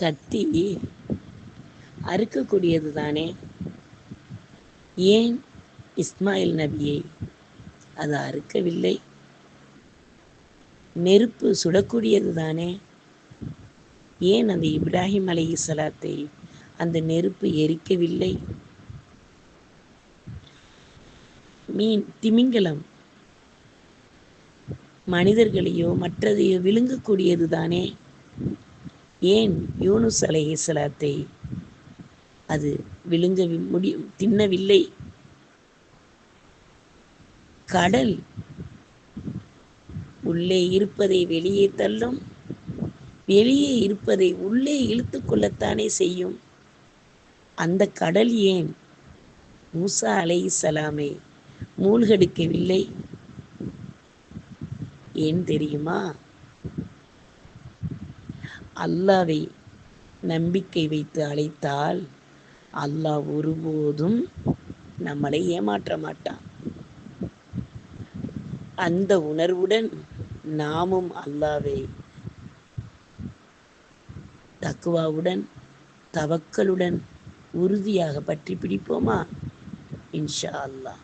கத்தி அறுக்கக்கூடியது தானே ஏன் இஸ்மாயில் நபியை அது அறுக்கவில்லை? நெருப்பு சுடக்கூடியது தானே ஏன் அந்த இப்ராஹிம் அலி சலாத்தை அந்த நெருப்பு எரிக்கவில்லை? மீன் திமிங்கலம் மனிதர்களையோ மற்றதையோ விழுங்கக்கூடியது தானே ஏன் யூனுஸ் அலை சலாத்தை அது விழுங்க முடியும் தின்னவில்லை? கடல் உள்ளே இருப்பதை வெளியே தள்ளும் வெளியே இருப்பதை உள்ளே இழுத்து கொள்ளத்தானே செய்யும்? அந்த கடல் ஏன் மூசா அலை சலாமை மூழ்கடிக்கவில்லை? ஏன் தெரியுமா? அல்லாவை நம்பிக்கை வைத்து அழைத்தால் அல்லாஹ் ஒருபோதும் நம்மளை ஏமாற்ற மாட்டான். அந்த உணர்வுடன் நாமும் அல்லாவை தக்குவாவுடன் தவக்கலுடன் உறுதியாக பற்றி பிடிப்போமா? இன்ஷா அல்லாஹ்.